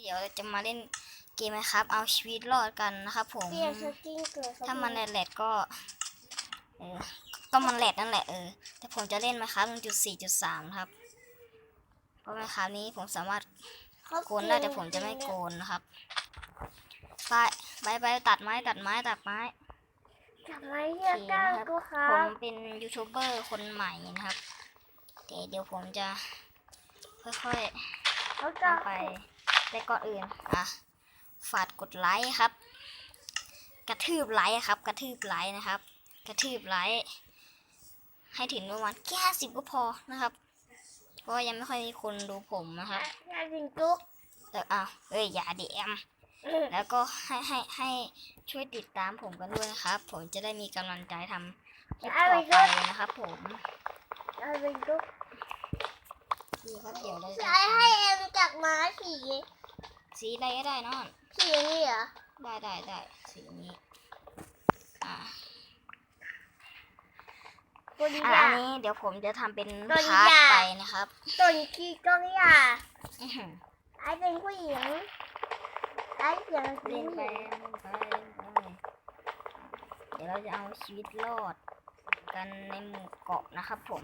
เดี๋ยวเราจะมาเล่นเกมนะครับ เอาชีวิตรอดกันนะครับผมเปลี่ยนสกินเกิดถ้ามันแหลกๆก็เออก็มันแหลกนั่นแหละเออ แต่ผมจะเล่นไหมครับตรงจุดสี่จุดสามครับเพราะไหมครับนี้ผมสามารถโกนได้แต่ผมจะไม่โกนนะครับไปไปไปตัดไม้ตัดไม้ตัดไม้ทำไมเรียกก้าวกูครัผมบเป็นยูทูบเบอร์คนใหม่นะครับแต่เดี๋ยวผมจะค่อยเขาๆจะทำไป แต่ก่อนอื่นอะฝากกดไลค์ครับ กระทืบไลค์ครับ กระทืบไลค์นะครับ กระทืบไลค์ให้ถึงประมาณแค่สิบก็พอนะครับเพราะว่ายังไม่ค่อยมีคนดูผมนะครับยาจิงจุกแต่อ้าวเอ้ยอย่าดีแอมแล้วก็ให้ให้ให้ช่วยติดตามผมกันด้วยนะครับ ผมจะได้มีกำลังใจทำคลิปต่อไปนะครับผมยาจิงจุกดีครับเดี๋ยวเราจะใช้ให้เอ็มจากม้าสี สีอะไรก็ได้เนอน สีนี่เหรอ ได้ได้ได้สีนี้อ่าตัวนี้อะอะอันนี้เดี๋ยวผมจะทำเป็นตัวพาร์ทยาไปนะครับตัวนี้ขี้ก้องยาอื้อหือไอเป็นผู้หญิงไอเสียงผู้หเล่ญินงไปเล่นไปเล่นไปเดี๋ยวเราจะเอาชีวิตรอดกันในหมู่เกาะนะครับผม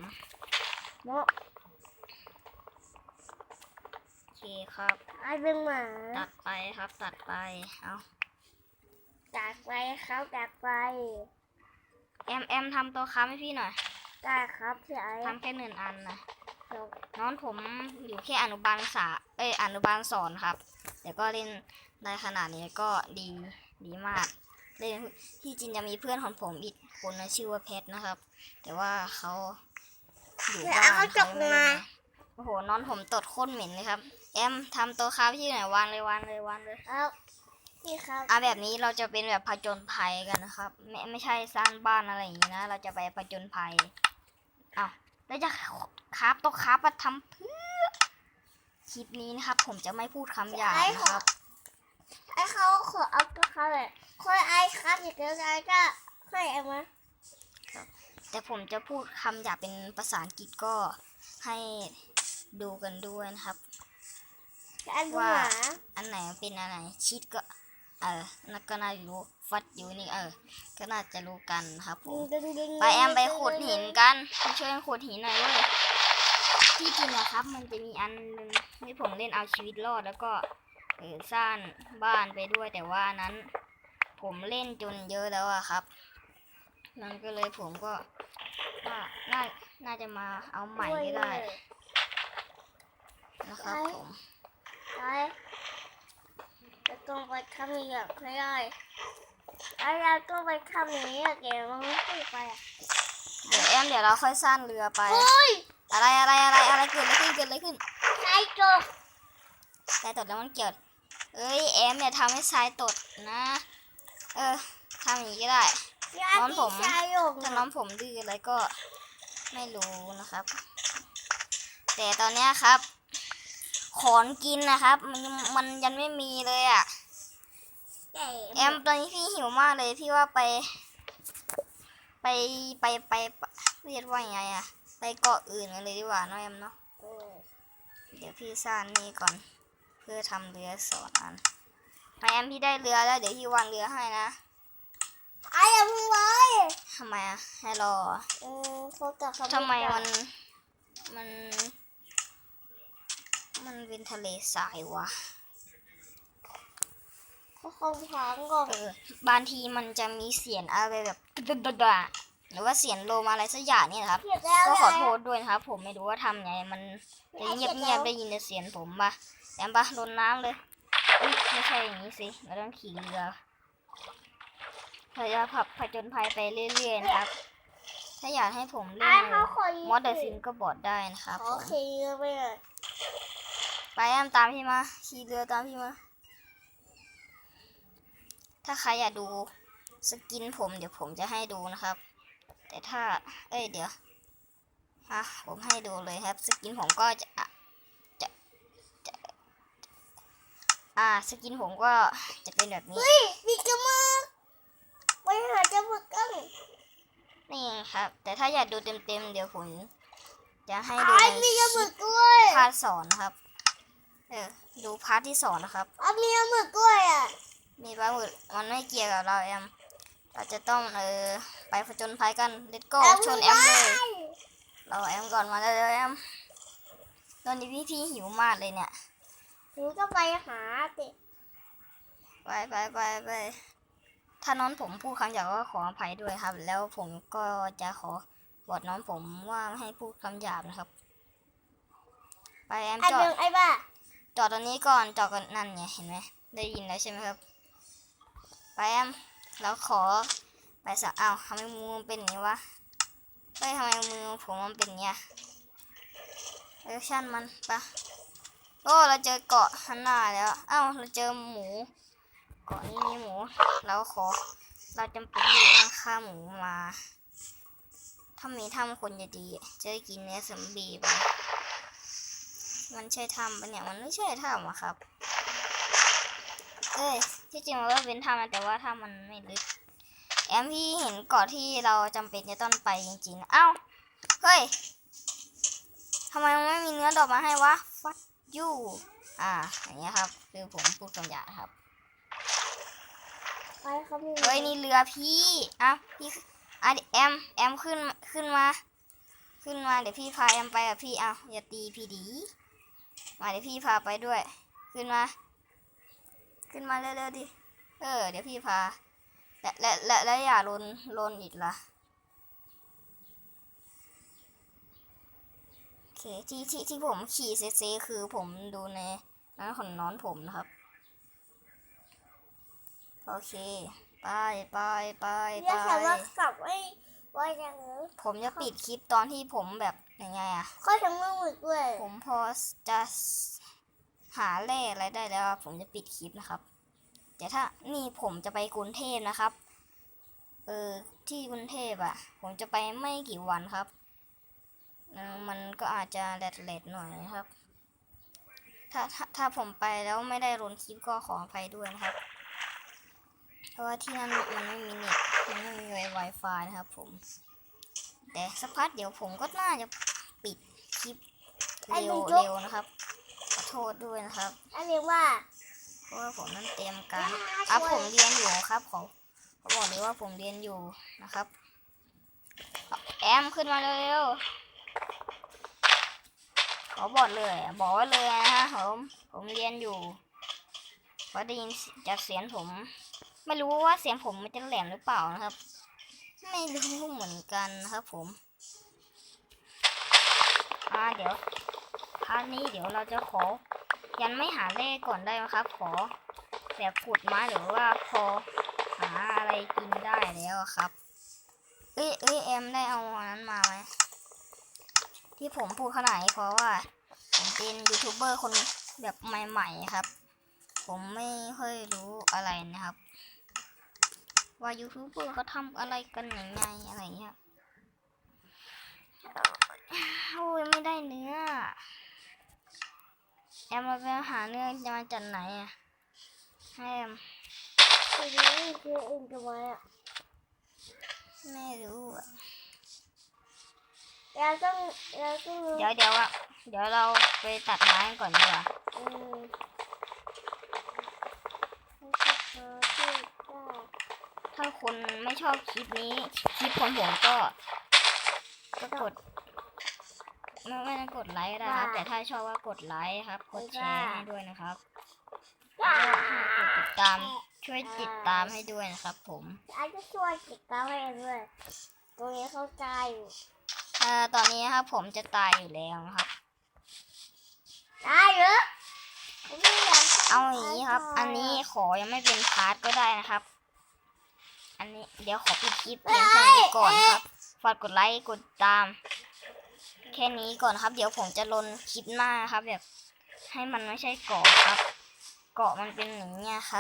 โมโอ เคครับไอเป็นหมาตัดไปครับ ตัดไปเอาจากไปเขาจากไปแอมแอมทำตัวค้าให้พี่หน่อยได้ครับพี่ไอทำแค่หนึ่งอันนะจบน้องผมอยู่แค่อนุบาลสาเอ้ยอนุบาลสอนครับเดี๋ยวก็เล่นได้ขนาดนี้ก็ดีดีมากเล่นที่จริงจะมีเพื่อนของผมอีกคนนะชื่อว่าเพชรนะครับ แต่ว่าเขาอยู่พี่บ้าไอนเขาจบไม่มาได้โอ้โหน้องผมตดโคตรเหม็นเลยครับ แอมทำตัวค้าพี่หน่อยวางเลยวางเลยวางเลยเอาพี่ครับอะแบบนี้เราจะเป็นแบบผจญภัยกันนะครับ ไม่ไม่ใช่สร้างบ้านอะไรอย่างนี้นะ เราจะไปผจญภัยอ้าวแล้วจะคราฟตัวคราฟมาทำเพื่อคลิปนี้นะครับ ผมจะไม่พูดคำหยาบนะครับไอเขาขอเอาตัวเขาเลยคนไอครับอีกแล้วไอก็ให้เอามาแต่ผมจะพูดคำหยาบเป็นภาษาอังกฤษก็ให้ดูกันด้วยนะครับไอดูหมาอันไหนเป็นอันไหนชิดก็ เออน่าก็น่าจะรู้ฟัดอยู่นี่เออ ก็น่าจะรู้กันนะครับผมดึงดึงไปแอมไปขุดหินกันไปช่วยกันขุดหินหน่อยเว้ยที่จริงนะครับ มันจะมีอันหนึงที่ผมเล่นเอาชีวิตรอดแล้วก็เออสร้างบ้านไปด้วยแต่ว่านั้น ผมเล่นจนเยอะแล้วอะครับนั่นก็เลยผมก็ว่าน่าน่าจะมาเอาใหม่ก็ได้นะครับผม ไปจะต้องไป ทำอย่างไม่ได้ไอเราต้องไปทำอย่างนี้อะแกมันไม่ค่อยไปอะเดี๋ยวแอมเดี๋ยวเราค่อยสร้างเรือไป เฮ้ยอะไรอะไรอะไรอะไรเกิดอะไรขึ้นเกิดอะไรขึ้นไอจบทรายตดแล้วมันเกี่ยว เอ้ยแอมเนี่ยทำให้ทรายตดนะ เออทำอย่างนี้ก็ได้ น้องผมชายหยกถ้าน้องผมดื้ออะไรก็ไม่รู้นะครับ แต่ตอนเนี้ยครับ ขอนกินนะครับ มันมันยังไม่มีเลยอะ่ะแอมตอนนี้พี่หิวมากเลยพี่ว่าไป ไปไปไปไปเรียกว่ายังไงอะไปเกาะอื่นกันเลยดีกว่าเน้องแอมเนาะเดี๋ยวพี่สร้างนี่ก่อน เพื่อทำเรือสองอันไปแอมพี่ได้เรือแล้วเดี๋ยวพี่วางเรือให้นะไอ้ยังไงทำไมอะให้รอเหรออืมเขาจะเขาทำไมมันมัน มันเป็นทะเลทรายวะ เขาคงพังก่อนเออบางทีมันจะมีเสียงอะไรแบบดดดาหรือว่าเสียงโลมอะไรสักอย่างเนี่ยนะครับเก็บแล้วก็ขอโทษด้วยนะครับ ผมไม่รู้ว่าทำไงมันจะเงียบเงียบๆได้ยินแต่เสียงผมปะแอมปะลดน้ำเลยอุ๊ยไม่ใช่อย่างนี้สิเราต้องขี่เรือเราจะขับผจญภัยไปเรื่อยๆนะครับ ถ้าอยากให้ผมเล่ไอ้นเขาขอมอดเดอร์ซินก็บอดได้นะครับโอผมเคไปเลยไปแอมตามพี่มาขี่เรือตามพี่มา ถ้าใครอยากดูสกินผมเดี๋ยวผมจะให้ดูนะครับ แต่ถ้า เอ้ย เดี๋ยวอะผมให้ดูเลยครับ สกินผมก็จะจะจะอ่า สกินผมก็จะเป็นแบบนี้เฮ้ยมีจมูกไปหาจมูกกันนี่ครับ แต่ถ้าอยากดูเต็มๆ เดี๋ยวผมจะให้ดูไอ้ในมีจคมูลิกปด้วยภาคสอนนะครับ เออ ดูพาร์ทที่สองนะครับเอามีปลาหมึกด้วยอะ มีปลาหมึกมันไม่เกี่ยวกับเราแอม เราจะต้องเออไปผจญภัยกันเลตโก้ชนแอมเลยเราแอมก่อนมาเลยแอม ตอนนี้พี่พี่หิวมากเลยเนี่ยถึงก็ไปหาติไปไปไปไปถ้าน้องผมพูดคำหยาบก็ขออภัยด้วยครับ แล้วผมก็จะขอบอดน้องผมว่าไม่ให้พูดคำหยาบนะครับ ไปแอมไอ้จอเบิดงไอ้บ้าจอดตรงนี้ก่อนจอดก่อนนั่นไงเห็นไหมได้ยินแล้วใช่ไหมครับ ไปแอมแล้วขอไปสักอ้าวทำไมมือมันเป็นอย่างนี้วะเฮ้ยทำไมมือผมมันเป็นอย่างเงี้ยเออช่างมันปะโอ้เราเจอเกาะข้างหน้าแล้วเอ้าเราเจอหมู เกาะนี้มีหมู เราขอ เราจำเป็นอยู่ต้องฆ่าหมูมา ถ้ามีถ้ำคนจะดีจะได้กินเนื้อสมบีไปมันใช่ถ้ำปะเนี่ยมันไม่ใช่ถ้ำอะครับ เอ้ยที่จริงมันก็เป็นถ้ำนะแต่ว่าถ้ำมันไม่ลึกแอมพี่เห็นเกาะที่เราจำเป็นจะต้องไปจริงๆนะเอ้าเฮ้ยทำไมมันไม่มีเนื้อดอกมาให้วะฟัดยูอ่าอย่างเงี้ยครับ คือผมพูดคำหยาบครับไปเขามีเฮ้ยนี่เรือพี่อะพี่อะแอมแอมขึ้นขึ้นมา ขึ้นมาเดี๋ยวพี่พาแอมไปกับพี่เอาอย่าตีพี่ดี มาเดี๋ยวพี่พาไปด้วย ขึ้นมา ขึ้นมาเร็วๆดิ เออ เดี๋ยวพี่พา และและและและอย่าลนลนอีกล่ะโอเคที่ที่ที่ผมขี่เซเซคือผมดูในนั้นของน้องผมนะครับ โอเค ไปไปไปเรีไปยกฉันว่ากลับไว้ไว้อย่างนี้ผมจะปิดคลิปตอนที่ผมแบบยังไงอะก็ทั้งปลาหมึกด้วย ผมพอจะ หาแร่อะไรได้แล้วอะผมจะปิดคลิปนะครับ แต่ถ้านี่ผมจะไปกรุงเทพนะครับ เออที่กรุงเทพอะผมจะไปไม่กี่วันครับเออมันก็อาจจะแลดๆหน่อยนะครับ ถ้าถ้าถ้าผมไปแล้วไม่ได้ลงคลิปก็ขออภัยด้วยนะครับ เพราะว่าที่นั่นมันไม่มีเน็ตมันไม่มีไวไฟนะครับผม แต่สักพักเดี๋ยวผมก็น่าจะปิดคลิปไอ้เร็วลุงจุ๊บเร็วนะครับขอ โทษด้วยนะครับไอ้เรียกว่าเพราะว่าผมนั้นเตรียมการอ่าอะช่วยผมเรียนอยู่ครับขอขอบอกเลยว่าผมเรียนอยู่นะครับ แอมขึ้นมาเร็วๆขอบอกเลยอะบอกไว้เลยนะฮะผมผมเรียนอยู่เพราะได้ยินจากเสียงผม ไม่รู้ว่าเสียงผมมันจะแหลมหรือเปล่านะครับ ไม่รู้เหมือนกันนะครับผมอ่าเดี๋ยว พาร์ทนี้เดี๋ยวเราจะขอ ยันไม่หาเลขก่อนได้ไหมครับ ขอแบบขุดไม้หรือว่าพอหาอะไรกินได้แล้วครับ เอ้ยเอ้ยเอ็มได้เอาอันนั้นมาไหมที่ผมพูดขนาดนี้เพราะว่าผมเป็นยูทูบเบอร์คนแบบใหม่ ๆ ครับ ผมไม่ค่อยรู้อะไรนะครับ ว่ายูทูบเบอร์เขาทำอะไรกันยังไงอะไรเงี้ยโอ้ยไม่ได้เนื้อ แอมมาไปหาเนื้อจะมาจากไหนอะให้แอมคือนี่คือเองจะไว้อะไม่รู้อะเราต้องเราต้องเดี๋ยวเดี๋ยวอะเดี๋ยวเราไปตัดไม้ก่อนดีกว่าอืมให้เขาเจอที่ได้ถ้าคนไม่ชอบคลิปนี้ คลิปของผมก็ก็กด ไม่ไม่ต้องกดไลค์ก็ได้ครับ แต่ถ้าชอบก็กดไลค์ครับ กดแชร์ให้ด้วยนะครับว้าแล้วก็กดติดตามช่วยติดตามให้ด้วยนะครับ ผมอาจจะช่วยติดตามให้ด้วยตรงนี้เข้าใจอยู่เอ่อตอนนี้นะครับผมจะตายอยู่แล้วนะครับได้เหรอผมไม่อยากเอาอย่างนี้ครับ อันนี้ขอยังไม่เป็นพาร์ทก็ได้นะครับ อันนี้เดี๋ยวขอปิดคลิปเพียงแค่นี้ก่อนนะครับ ฝากกดไลค์ กดติดตาม แค่นี้ก่อนครับ เดี๋ยวผมจะลนคลิปหน้าครับ แบบให้มันไม่ใช่เกาะครับ เกาะมันเป็นอย่างเงี้ยครับ